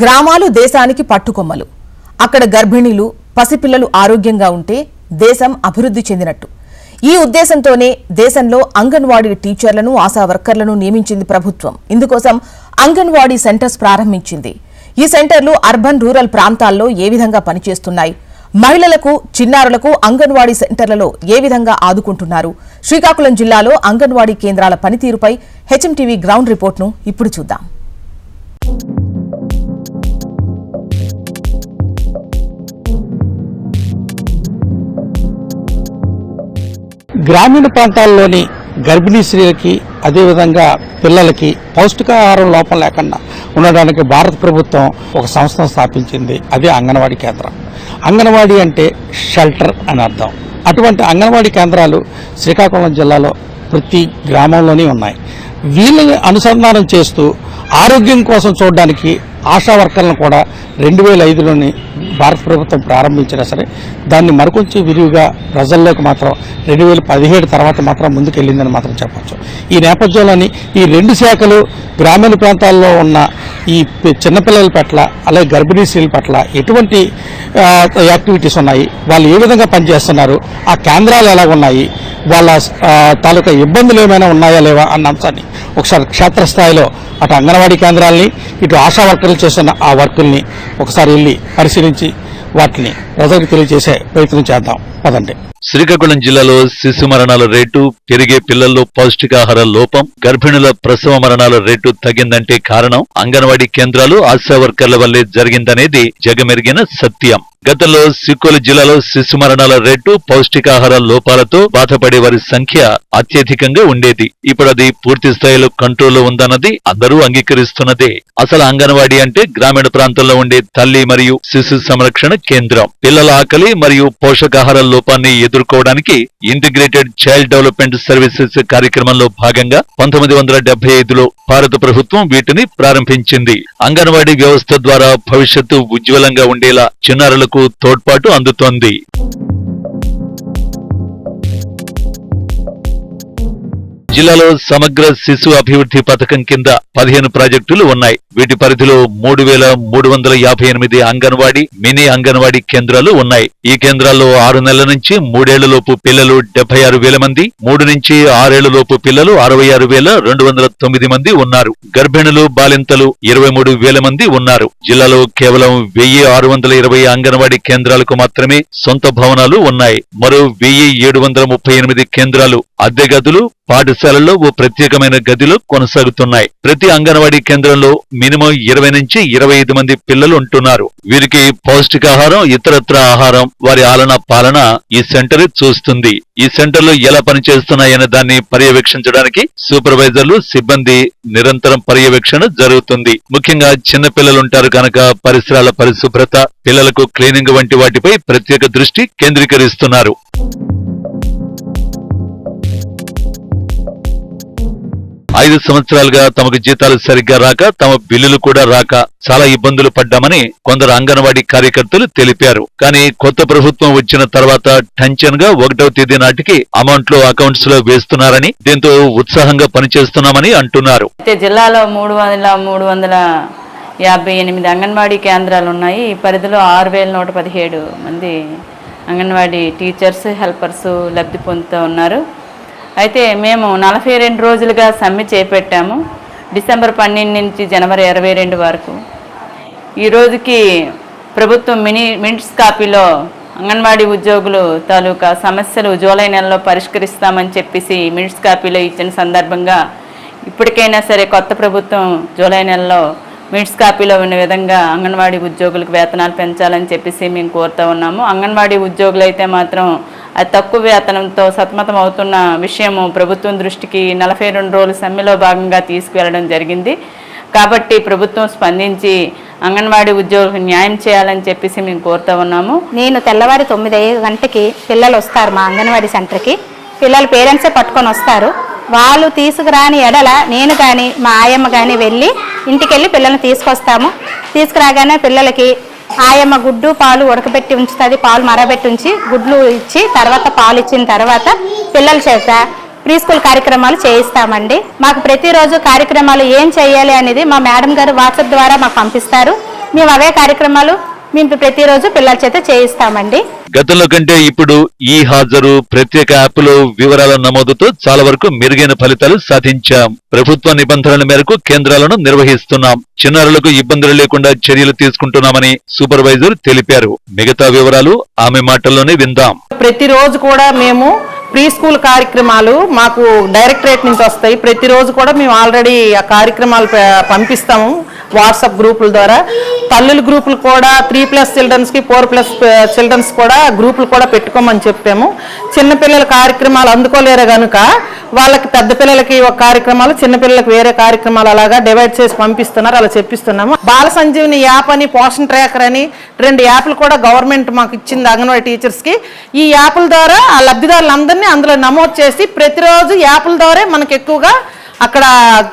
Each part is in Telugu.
గ్రామాలు దేశానికి పట్టుకొమ్మలు. అక్కడ గర్భిణీలు పసిపిల్లలు ఆరోగ్యంగా ఉంటే దేశం అభివృద్ధి చెందినట్టు. ఈ ఉద్దేశంతోనే దేశంలో అంగన్వాడీ టీచర్లను ఆశా వర్కర్లను నియమించింది ప్రభుత్వం. ఇందుకోసం అంగన్వాడీ సెంటర్స్ ప్రారంభించింది. ఈ సెంటర్లు అర్బన్ రూరల్ ప్రాంతాల్లో ఏ విధంగా పనిచేస్తున్నాయి? మహిళలకు చిన్నారులకు అంగన్వాడీ సెంటర్లలో ఏ విధంగా ఆదుకుంటున్నారు? శ్రీకాకుళం జిల్లాలో అంగన్వాడీ కేంద్రాల పనితీరుపై హెచ్ఎంటీవీ గ్రౌండ్ రిపోర్ట్ను ఇప్పుడు చూద్దాం. గ్రామీణ ప్రాంతాల్లోని గర్భిణీ స్త్రీలకి అదేవిధంగా పిల్లలకి పౌష్టికాహారం లోపం లేకుండా ఉండడానికి భారత ప్రభుత్వం ఒక సంస్థను స్థాపించింది. అదే అంగన్వాడీ కేంద్రం. అంగన్వాడీ అంటే షెల్టర్ అని అర్థం. అటువంటి అంగన్వాడీ కేంద్రాలు శ్రీకాకుళం జిల్లాలో ప్రతి గ్రామంలోనే ఉన్నాయి. వీళ్ళని అనుసంధానం చేస్తూ ఆరోగ్యం కోసం చూడడానికి ఆశా వర్కర్లను కూడా రెండు వేల ఐదులోని భారత ప్రభుత్వం ప్రారంభించినా సరే దాన్ని మరికొంచెం విరివిగా ప్రజల్లోకి మాత్రం రెండు వేల పదిహేడు తర్వాత మాత్రం ముందుకెళ్ళిందని మాత్రం చెప్పచ్చు. ఈ నేపథ్యంలోని ఈ రెండు శాఖలు గ్రామీణ ప్రాంతాల్లో ఉన్న ఈ చిన్నపిల్లల పట్ల అలాగే గర్భిణీ స్త్రీల పట్ల ఎటువంటి యాక్టివిటీస్ ఉన్నాయి? వాళ్ళు ఏ విధంగా పనిచేస్తున్నారు? ఆ కేంద్రాలు ఎలా ఉన్నాయి వాళ్ళ తాలూకా ఇబ్బందులు ఏమైనా ఉన్నాయా లేవా అన్న అంశాన్ని ఒకసారి క్షేత్రస్థాయిలో అటు అంగన్వాడీ కేంద్రాలని ఇటు ఆశా వర్కర్లు చేస్తున్న ఆ వర్కుల్ని ఒకసారి వెళ్ళి పరిశీలించి వాటిని ప్రజలకు తెలియజేసే ప్రయత్నం చేద్దాం. పదండి. శ్రీకాకుళం జిల్లాలో శిశు మరణాల రేటు పెరిగే పిల్లల్లో పౌష్టికాహార లోపం గర్భిణుల ప్రసవ మరణాల రేటు తగ్గిందంటే కారణం అంగన్వాడీ కేంద్రాలు ఆశా వర్కర్ల వల్లే జరిగిందనేది జగమెరిగిన సత్యం. గతంలో సిక్కుల జిల్లాలో శిశు మరణాల రేటు పౌష్టికాహార లోపాలతో బాధపడే వారి సంఖ్య అత్యధికంగా ఉండేది. ఇప్పుడు అది పూర్తి స్థాయిలో కంట్రోల్లో ఉందన్నది అందరూ అంగీకరిస్తున్నదే. అసలు అంగన్వాడీ అంటే గ్రామీణ ప్రాంతంలో ఉండే తల్లి మరియు శిశు సంరక్షణ కేంద్రం. పిల్లల ఆకలి మరియు పోషకాహార లోపాన్ని ఎదుర్కోవడానికి ఇంటిగ్రేటెడ్ చైల్డ్ డెవలప్మెంట్ సర్వీసెస్ కార్యక్రమంలో భాగంగా పంతొమ్మిది వందల డెబ్బై ఐదులో భారత ప్రభుత్వం వీటిని ప్రారంభించింది. అంగన్వాడీ వ్యవస్థ ద్వారా భవిష్యత్తు ఉజ్వలంగా ఉండేలా చిన్నారులకు తోడ్పాటు అందుతోంది. జిల్లాలో సమగ్ర శిశు అభివృద్ధి పథకం కింద పదిహేను ప్రాజెక్టులు ఉన్నాయి. వీటి పరిధిలో మూడు వేల మూడు వందల యాభై ఎనిమిది అంగన్వాడీ మినీ అంగన్వాడీ కేంద్రాలు ఉన్నాయి. ఈ కేంద్రాల్లో ఆరు నెలల నుంచి మూడేళ్ళ లోపు పిల్లలు డెబ్బై ఆరు వేల మంది మూడు నుంచి ఆరేళ్ళ లోపు పిల్లలు అరవై ఆరు వేల రెండు వందల తొమ్మిది మంది ఉన్నారు. గర్భిణులు బాలింతలు ఇరవై మూడు వేల మంది ఉన్నారు. జిల్లాలో కేవలం వెయ్యి ఆరు వందల ఇరవై అంగన్వాడీ కేంద్రాలకు మాత్రమే సొంత భవనాలు ఉన్నాయి. మరో వెయ్యి ఏడు వందల ముప్పై ఎనిమిది కేంద్రాలు అద్దె గదులు పాఠశాలల్లో ఓ ప్రత్యేకమైన గదిలో కొనసాగుతున్నాయి. ప్రతి అంగన్వాడీ కేంద్రంలో మినిమం ఇరవై నుంచి ఇరవై ఐదు మంది పిల్లలు ఉంటున్నారు. వీరికి పౌష్టికాహారం ఇతరత్ర ఆహారం వారి ఆలన పాలన ఈ సెంటర్ చూస్తుంది. ఈ సెంటర్లు ఎలా పనిచేస్తున్నాయనే దాన్ని పర్యవేక్షించడానికి సూపర్వైజర్లు సిబ్బంది నిరంతరం పర్యవేక్షణ జరుగుతుంది. ముఖ్యంగా చిన్న కనుక పరిసరాల పరిశుభ్రత పిల్లలకు క్లీనింగ్ వంటి వాటిపై ప్రత్యేక దృష్టి కేంద్రీకరిస్తున్నారు. ఐదు సంవత్సరాలుగా తమకు జీతాలు సరిగ్గా రాక తమ బిల్లులు కూడా రాక చాలా ఇబ్బందులు పడ్డామని కొందరు అంగన్వాడీ కార్యకర్తలు తెలిపారు. కానీ కొత్త ప్రభుత్వం వచ్చిన తర్వాత టెన్షన్గా ఒకటవ తేదీ నాటికి అమౌంట్లు అకౌంట్స్లో వేస్తున్నారని దీంతో ఉత్సాహంగా పనిచేస్తున్నామని అంటున్నారు. అయితే జిల్లాలో మూడు వందల మూడు వందల యాభై ఎనిమిది అంగన్వాడీ కేంద్రాలు ఉన్నాయి. ఈ పరిధిలో ఆరు వేల నూట పదిహేడు మంది అంగన్వాడీ టీచర్స్ హెల్పర్స్ లబ్ధి పొందుతూ ఉన్నారు. అయితే మేము నలభై రెండు రోజులుగా సమ్మె చేపట్టాము డిసెంబర్ పన్నెండు నుంచి జనవరి ఇరవై రెండు వరకు. ఈ రోజుకి ప్రభుత్వం మినీ మినిట్స్ కాపీలో అంగన్వాడీ ఉద్యోగులు తాలూకా సమస్యలు జూలై నెలలో పరిష్కరిస్తామని చెప్పేసి మినిట్స్ కాపీలో ఇచ్చిన సందర్భంగా ఇప్పటికైనా సరే కొత్త ప్రభుత్వం జూలై నెలలో మినిట్స్ కాపీలో ఉన్న విధంగా అంగన్వాడీ ఉద్యోగులకు వేతనాలు పెంచాలని చెప్పేసి మేము కోరుతూ ఉన్నాము. అంగన్వాడీ ఉద్యోగులు అయితే మాత్రం అది తక్కువ వేతనంతో సతమతం అవుతున్న విషయము ప్రభుత్వం దృష్టికి నలభై రెండు రోజుల సమ్మెలో భాగంగా తీసుకువెళ్ళడం జరిగింది. కాబట్టి ప్రభుత్వం స్పందించి అంగన్వాడీ ఉద్యోగులకు న్యాయం చేయాలని చెప్పేసి మేము కోరుతూ ఉన్నాము. నేను తెల్లవారి తొమ్మిది ఐదు గంటకి పిల్లలు వస్తారు మా అంగన్వాడీ సెంటర్కి. పిల్లలు పేరెంట్సే పట్టుకొని వస్తారు. వాళ్ళు తీసుకురాని ఎడల నేను కానీ మా ఆయమ్మ కానీ వెళ్ళి ఇంటికి వెళ్ళి పిల్లల్ని తీసుకొస్తాము. తీసుకురాగానే పిల్లలకి ఆయమ్మ గుడ్డు పాలు ఉడకబెట్టి ఉంచుతుంది పాలు మరబెట్టి ఉంచి గుడ్లు ఇచ్చి తర్వాత పాలు ఇచ్చిన తర్వాత పిల్లల చేత ప్రీ స్కూల్ కార్యక్రమాలు చేయిస్తామండి. మాకు ప్రతిరోజు కార్యక్రమాలు ఏం చేయాలి అనేది మా మేడం గారు వాట్సాప్ ద్వారా మాకు పంపిస్తారు. మేము అవే కార్యక్రమాలు మేము ప్రతిరోజు పిల్లల చేత చేయిస్తామండి. గతంలో కంటే ఇప్పుడు ఈ హాజరు ప్రత్యేక యాప్లో వివరాల నమోదుతో చాలా వరకు మెరుగైన ఫలితాలు సాధించాం. ప్రభుత్వ నిబంధనల మేరకు కేంద్రాలను నిర్వహిస్తున్నాం. చిన్నారులకు ఇబ్బందులు లేకుండా చర్యలు తీసుకుంటున్నామని సూపర్వైజర్ తెలిపారు. మిగతా వివరాలు ఆమె మాటల్లోనే విందాం. ప్రతిరోజు కూడా మేము ప్రీ స్కూల్ కార్యక్రమాలు మాకు డైరెక్టరేట్ నుంచి వస్తాయి. ప్రతిరోజు కూడా మేము ఆల్రెడీ ఆ కార్యక్రమాలు పంపిస్తాము వాట్సాప్ గ్రూపుల ద్వారా. తల్లుల గ్రూపులు కూడా త్రీ ప్లస్ చిల్డ్రన్స్కి ఫోర్ ప్లస్ చిల్డ్రన్స్ కూడా గ్రూపులు కూడా పెట్టుకోమని చెప్పాము. చిన్నపిల్లల కార్యక్రమాలు అందుకోలేరు కనుక వాళ్ళకి పెద్ద పిల్లలకి ఒక కార్యక్రమాలు చిన్నపిల్లలకి వేరే కార్యక్రమాలు అలాగా డివైడ్ చేసి పంపిస్తున్నారు అలా చెప్పిస్తున్నాము. బాల సంజీవని యాప్ అని పోషన్ ట్రాకర్ అని రెండు యాప్లు కూడా గవర్నమెంట్ మాకు ఇచ్చింది అంగన్వాడీ టీచర్స్కి. ఈ యాప్ల ద్వారా ఆ లబ్ధిదారులందరూ లబ్ధిదారులందరినీ అందులో నమోదు చేసి ప్రతిరోజు యాప్ల ద్వారా మనకు ఎక్కువగా అక్కడ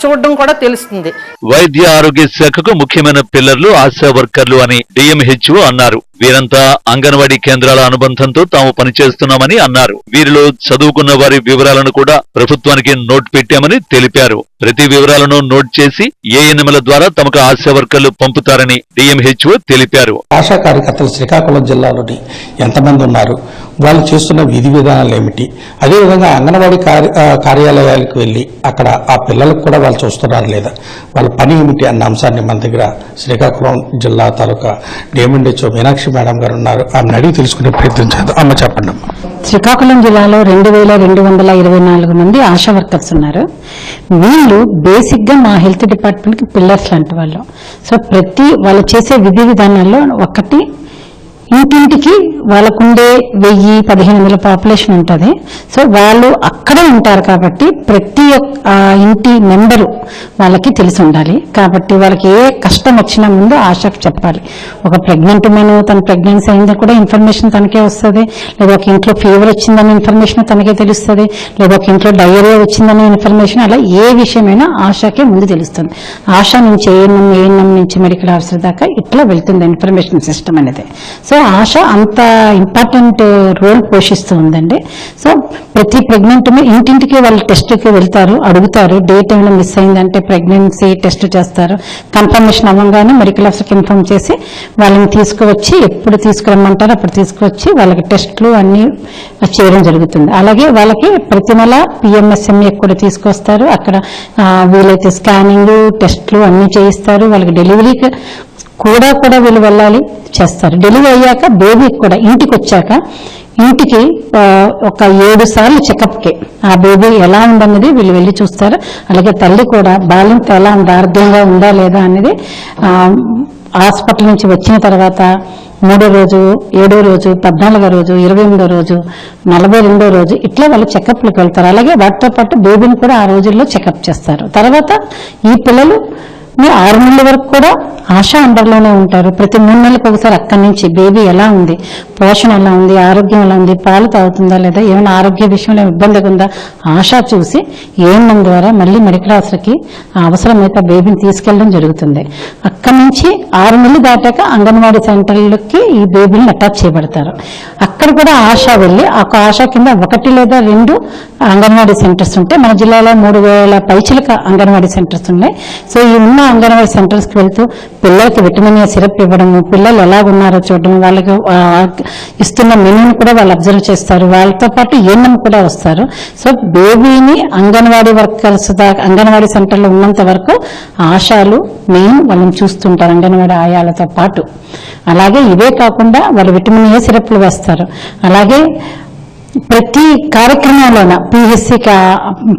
చూడడం కూడా తెలుస్తుంది. వైద్య ఆరోగ్య శాఖకు ముఖ్యమైన పిల్లర్లు ఆశా వర్కర్లు అని డిఎంహెచ్ఓ అన్నారు. వీరంతా అంగన్వాడీ కేంద్రాల అనుబంధంతో తాము పనిచేస్తున్నామని అన్నారు. వీరిలో చదువుకున్న వారి వివరాలను కూడా ప్రభుత్వానికి నోట్ పెట్టామని తెలిపారు. ప్రతి వివరాలను నోట్ చేసి ఏఎన్ఎంల ద్వారా తమకు ఆశా వర్కర్లు పంపుతారని డిఎంహెచ్ఓ తెలిపారు. ఆశా కార్యకర్తలు శ్రీకాకుళం జిల్లాలోని ఎంతమంది ఉన్నారు? వాళ్ళు చేస్తున్న విధి విధానాలు ఏమిటి? అదేవిధంగా అంగన్వాడీ కార్య కార్యాలయాలకు వెళ్ళి అక్కడ ఆ పిల్లలకు కూడా వాళ్ళు చూస్తున్నారు లేదా? వాళ్ళ పని ఏమిటి అన్న అంశాన్ని మన దగ్గర శ్రీకాకుళం జిల్లా తాలూకా డిఎంహెచ్ఓ మీనాక్షి మేడం గారు ఉన్నారు. ఆమెను అడిగి తెలుసుకునే ప్రయత్నం చేద్దాం. అమ్మ చెప్పండి శ్రీకాకుళం జిల్లాలో రెండు వేల రెండు వందల ఇరవై నాలుగు మంది ఆశా వర్కర్స్ ఉన్నారు. వీళ్ళు బేసిక్గా మా హెల్త్ డిపార్ట్మెంట్కి పిల్లర్స్ లాంటి వాళ్ళు. సో ప్రతి వాళ్ళు చేసే విధి విధానాల్లో ఒకటి ఇంటింటికి వాళ్ళకుండే వెయ్యి పదిహేను వందల పాపులేషన్ ఉంటుంది. సో వాళ్ళు అక్కడే ఉంటారు కాబట్టి ప్రతి ఒక్క ఇంటి మెంబరు వాళ్ళకి తెలిసి ఉండాలి. కాబట్టి వాళ్ళకి ఏ కష్టం వచ్చినా ముందు ఆశకు చెప్పాలి. ఒక ప్రెగ్నెంట్ మెను తన ప్రెగ్నెన్సీ అయిందో కూడా ఇన్ఫర్మేషన్ తనకే వస్తుంది. లేదా ఒక ఇంట్లో ఫీవర్ వచ్చిందనే ఇన్ఫర్మేషన్ తనకే తెలుస్తుంది. లేదా ఒక ఇంట్లో డయేరియా వచ్చిందనే ఇన్ఫర్మేషన్ అలా ఏ విషయమైనా ఆశకే ముందు తెలుస్తుంది. ఆశ నుంచి ఏఎన్ఎం ఏఎన్ఎం నుంచి మెడికల్ ఆఫీసర్ దాకా ఇట్లా వెళ్తుంది ఇన్ఫర్మేషన్ సిస్టమ్ అనేది. సో ఆశ అంత ఇంపార్టెంట్ రోల్ పోషిస్తూ ఉందండి. సో ప్రతి ప్రెగ్నెంట్ ఇంటింటికి వాళ్ళు టెస్ట్కి వెళ్తారు అడుగుతారు డేట్ ఏమైనా మిస్ అయిందంటే ప్రెగ్నెన్సీ టెస్ట్ చేస్తారు. కన్ఫర్మేషన్ అవ్వగానే మెడికల్ ఆఫీసర్కి ఇన్ఫార్మ్ చేసి వాళ్ళని తీసుకువచ్చి ఎప్పుడు తీసుకురమ్మంటారో అప్పుడు తీసుకువచ్చి వాళ్ళకి టెస్ట్లు అన్నీ చేయడం జరుగుతుంది. అలాగే వాళ్ళకి ప్రతి నెల పిఎంఎస్ఎంఏ కూడా తీసుకొస్తారు. అక్కడ వీలైతే స్కానింగ్ టెస్ట్లు అన్నీ చేయిస్తారు. వాళ్ళకి డెలివరీకి కూడా కూడా వీళ్ళు వెళ్ళాలి చేస్తారు. డెలివరీ అయ్యాక బేబీకి కూడా ఇంటికి వచ్చాక ఇంటికి ఒక ఏడు సార్లు చెకప్కి. ఆ బేబీ ఎలా ఉందన్నది వీళ్ళు వెళ్ళి చూస్తారు. అలాగే తల్లి కూడా బాలింత ఎలా ఉంది ఆరోగ్యంగా ఉందా లేదా అనేది హాస్పిటల్ నుంచి వచ్చిన తర్వాత మూడో రోజు ఏడో రోజు పద్నాలుగో రోజు ఇరవై ఎనిమిదో రోజు నలభై రెండో రోజు ఇట్లా వాళ్ళు చెకప్లకు వెళ్తారు. అలాగే వాటితో పాటు బేబీని కూడా ఆ రోజుల్లో చెకప్ చేస్తారు. తర్వాత ఈ పిల్లలు మీరు ఆరు నెలల వరకు కూడా ఆశ అండర్లోనే ఉంటారు. ప్రతి మూడు నెలలకు ఒకసారి అక్కడి నుంచి బేబీ ఎలా ఉంది? పోషణ ఎలా ఉంది? ఆరోగ్యం ఎలా ఉంది? పాలు తాగుతుందా లేదా? ఏమైనా ఆరోగ్య విషయంలో ఇబ్బందిగా ఉందా? ఆశా చూసి ఏఎన్ఎం ద్వారా మళ్ళీ మెడికల్ ఆఫీసర్కి అవసరమైతే బేబీని తీసుకెళ్ళడం జరుగుతుంది. అక్కడి నుంచి ఆరు నెలలు దాటాక అంగన్వాడీ సెంటర్లకి ఈ బేబీని అటాచ్ చేయబడతారు. అక్కడ కూడా ఆశా వెళ్ళి ఆ ఆశ కింద ఒకటి లేదా రెండు అంగన్వాడీ సెంటర్స్ ఉంటాయి మన జిల్లాలో మూడు వేల పైచిలక అంగన్వాడీ సెంటర్స్ ఉన్నాయి. సో ఈ ఉన్న అంగన్వాడీ సెంటర్స్కి వెళ్తూ పిల్లలకి విటమిన్ ఏ సిరప్ ఇవ్వడము పిల్లలు ఎలా ఉన్నారో చూడడం వాళ్ళకి ఇస్తున్న మెనూని కూడా వాళ్ళు అబ్జర్వ్ చేస్తారు. వాళ్ళతో పాటు ఏఎన్ఎం కూడా వస్తారు. సో బేబీని అంగన్వాడీ వర్కర్స్ దాకా అంగన్వాడీ సెంటర్లో ఉన్నంత వరకు ఆశాలు మెయిన్ వాళ్ళని చూస్తుంటారు అంగన్వాడీ ఆయాలతో పాటు. అలాగే ఇవే కాకుండా వాళ్ళు విటమిన్ ఏ సిరప్లు వేస్తారు. అలాగే ప్రతి కార్యక్రమంలోన పిహెచ్సి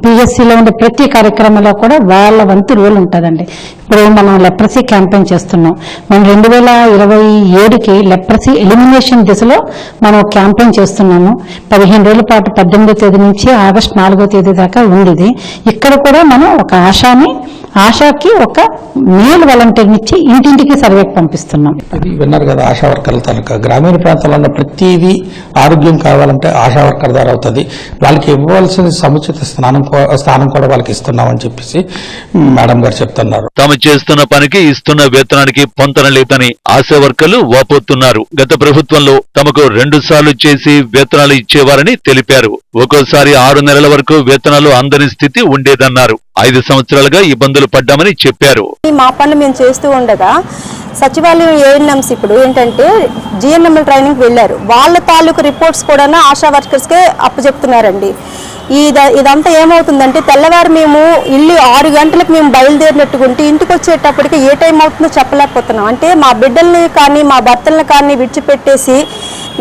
పిహెచ్సిలో ఉండే ప్రతి కార్యక్రమంలో కూడా వాళ్ళ వంతు రోల్ ఉంటుందండి. ఇప్పుడు మనం లెప్రసీ క్యాంపెయిన్ చేస్తున్నాం. మనం రెండు వేల ఇరవై ఏడుకి లెప్రసీ ఎలిమినేషన్ దిశలో మనం క్యాంపెయిన్ చేస్తున్నాము. పదిహేను రోజుల పాటు పద్దెనిమిదో తేదీ నుంచి ఆగస్టు నాలుగో తేదీ దాకా ఉంది ఇది. ఇక్కడ కూడా మనం ఒక ఆశాని ఆశాకి ఒక మేల్ వాలంటీర్ని ఇచ్చి ఇంటింటికి సర్వేకి పంపిస్తున్నాం. ఇది విన్నారు కదా ఆశా వర్కర్ల తాలూకా. గ్రామీణ ప్రాంతాల్లో ఉన్న ప్రతిదీ ఆరోగ్యం కావాలంటే ఆశా వర్కర్ ద్వారా అవుతుంది. వాళ్ళకి ఇవ్వాల్సిన సముచిత స్నానం స్థానం కూడా వాళ్ళకి ఇస్తున్నామని చెప్పేసి మేడం గారు చెప్తున్నారు. తాము చేస్తున్న పనికి ఇస్తున్న వేతనానికి పొంతన లేదని ఆశా వర్కర్లు వాపోతున్నారు. గత ప్రభుత్వంలో తమకు రెండు సార్లు చేసి వేతనాలు ఇచ్చేవారని తెలిపారు. ఒక్కోసారి ఆరు నెలల వరకు వేతనాలు అందని స్థితి ఉండేదన్నారు. ఐదు సంవత్సరాలుగా ఇబ్బందులు పడ్డామని చెప్పారు. మా పనులు మేము చేస్తూ ఉండగా సచివాలయం ఏఎన్ఎంస్ ఇప్పుడు ఏంటంటే జిఎన్ఎంఎల్ ట్రైనింగ్ వెళ్ళారు. వాళ్ళ తాలూకు రిపోర్ట్స్ కూడా ఆశా వర్కర్స్కే అప్పచెప్తున్నారండి. ఇద ఇదంతా ఏమవుతుందంటే తెల్లవారు మేము ఇల్లు ఆరు గంటలకు మేము బయలుదేరినట్టుకుంటే ఇంటికి వచ్చేటప్పటికి ఏ టైం అవుతుందో చెప్పలేకపోతున్నాం. అంటే మా బిడ్డల్ని కానీ మా భర్తల్ని కానీ విడిచిపెట్టేసి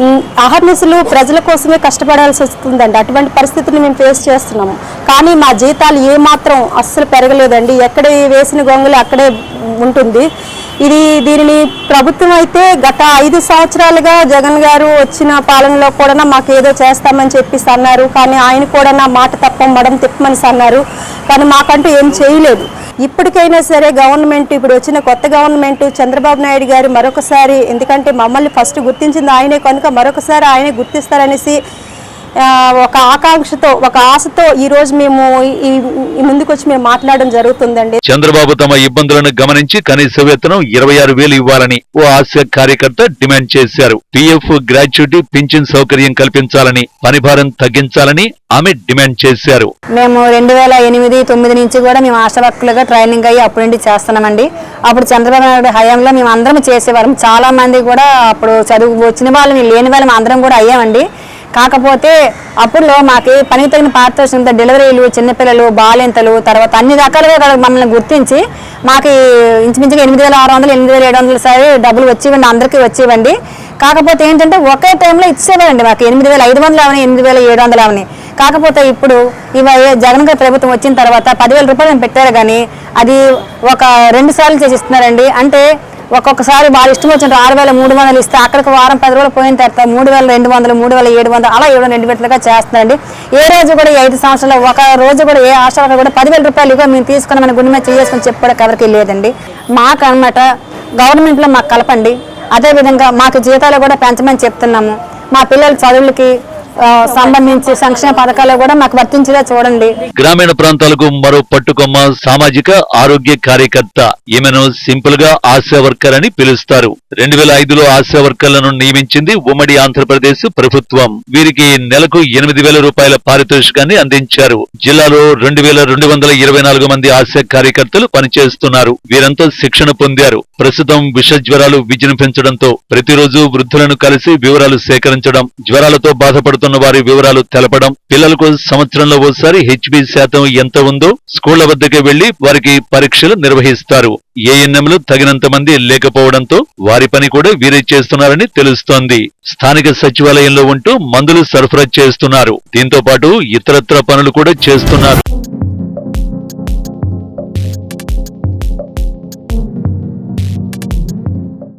ఉమ్, అహర్నిశలు ప్రజల కోసమే కష్టపడాల్సి వస్తుందండి. అటువంటి పరిస్థితిని మేము ఫేస్ చేస్తున్నాము. కానీ మా జీతాలు ఏమాత్రం అస్సలు పెరగలేదండి. ఎక్కడ వేసిన గొంగులు అక్కడే ఉంటుంది. ఇది దీనిని ప్రభుత్వం అయితే గత ఐదు సంవత్సరాలుగా జగన్ గారు వచ్చిన పాలనలో కూడా మాకు ఏదో చేస్తామని చెప్పేసి అన్నారు. కానీ ఆయన కూడా నా మాట తప్ప మడం తిప్పమని అన్నారు. కానీ మాకంటూ ఏం చేయలేదు. ఇప్పటికైనా సరే గవర్నమెంట్ ఇప్పుడు వచ్చిన కొత్త గవర్నమెంట్ చంద్రబాబు నాయుడు గారు మరొకసారి ఎందుకంటే మమ్మల్ని ఫస్ట్ గుర్తించింది ఆయనే కనుక మరొకసారి ఆయనే గుర్తిస్తారనేసి ఒక ఆకాంక్షతో ఒక ఆశతో ఈ రోజు మేము ఈ ఈ ముందుకు వచ్చి మేము మాట్లాడడం జరుగుతుందండి. చంద్రబాబు తమ ఇబ్బందులను గమనించి కనీస వేతనం ఇరవై ఆరు వేలు ఇవ్వాలని ఓ ఆశ కార్యకర్త డిమాండ్ చేశారు. పీఎఫ్ గ్రాట్యుటీ పింఛన్ సౌకర్యం కల్పించాలని పనిభారం తగ్గించాలని ఆమె డిమాండ్ చేశారు. మేము రెండు వేల ఎనిమిది తొమ్మిది నుంచి కూడా మేము ఆశా వర్కులుగా ట్రైనింగ్ అయ్యి అప్పటి నుండి చేస్తున్నామండి. అప్పుడు చంద్రబాబు నాయుడు హయాంలో మేము అందరం చేసేవాళ్ళం. చాలా మంది కూడా అప్పుడు చదువు వచ్చిన వాళ్ళు లేని వాళ్ళు. అందరం కూడా అయ్యామండి. కాకపోతే అప్పుడులో మాకు పనికి తగిన పారితోషికంతో డెలివరీలు చిన్నపిల్లలు బాలింతలు తర్వాత అన్ని రకాలుగా మమ్మల్ని గుర్తించి మాకు ఇంచుమించుగా ఎనిమిది వేల ఆరు వందలు ఎనిమిది వేల ఏడు వందలు సరే డబ్బులు వచ్చేవండి అందరికీ వచ్చేవండి. కాకపోతే ఏంటంటే ఒకే టైంలో ఇచ్చేవారండి మాకు. ఎనిమిది వేల ఐదు వందలు అవని ఎనిమిది వేల ఏడు వందలు అవని. కాకపోతే ఇప్పుడు ఇవి జగన్ గారి ప్రభుత్వం వచ్చిన తర్వాత పదివేల రూపాయలు పెట్టారు కానీ అది ఒక రెండు సార్లు చేసి ఇస్తున్నారండి. అంటే ఒక్కొక్కసారి వాళ్ళు ఇష్టం వచ్చిన ఆరు వేల మూడు వందలు ఇస్తే అక్కడికి వారం పది రోజులు పోయిన తర్వాత మూడు వేల రెండు వందలు మూడు వేల ఏడు వందలు అలా ఏడు రెండు విడతలుగా చేస్తుందండి ఏ రోజు కూడా ఐదు సంవత్సరాలు ఒక రోజు కూడా ఏ ఆశ కూడా పదివేల రూపాయలు ఇవ్వ మేము తీసుకుని మన గుండె మీద చేసుకుని చెప్పుకోవడానికి ఎవరికి లేదండి. మాకు అనమాట గవర్నమెంట్లో మాకు కలపండి. అదేవిధంగా మాకు జీతాలు కూడా పెంచమని చెప్తున్నాము. మా పిల్లల చదువులకి సంబంధించి సంక్షేమ పథకాలు కూడా మాకు వర్తించేలా చూడండి. గ్రామీణ ప్రాంతాలకు మరో పట్టుకొమ్మ సామాజిక ఆరోగ్య కార్యకర్త ఈమెను సింపుల్గా ఆశా వర్కర్ అని పిలుస్తారు. రెండు వేల ఐదులో ఆశా వర్కర్లను నియమించింది ఉమ్మడి ఆంధ్రప్రదేశ్ ప్రభుత్వం. వీరికి నెలకు ఎనిమిది వేల రూపాయల పారితోషికాన్ని అందించారు. జిల్లాలో రెండు వేల రెండు వందల ఇరవై నాలుగు మంది ఆశా కార్యకర్తలు పనిచేస్తున్నారు. వీరంతా శిక్షణ పొందారు. ప్రస్తుతం విష జ్వరాలు విజృంభించడంతో ప్రతిరోజు వృద్ధులను కలిసి వివరాలు సేకరించడం జ్వరాలతో బాధపడుతున్న వారి వివరాలు తెలపడం పిల్లలకు సంవత్సరంలో ఓసారి హెచ్బి శాతం ఎంత ఉందో స్కూళ్ళ వద్దకే వెళ్ళి వారికి పరీక్షలు నిర్వహిస్తారు. ఏఎన్ఎంలు తగినంత మంది లేకపోవడంతో వారి పని కూడా వీరే చేస్తున్నారని తెలుస్తోంది. స్థానిక సచివాలయంలో ఉంటూ మందులు సరఫరా చేస్తున్నారు. దీంతో పాటు ఇతరత్ర పనులు కూడా చేస్తున్నారు.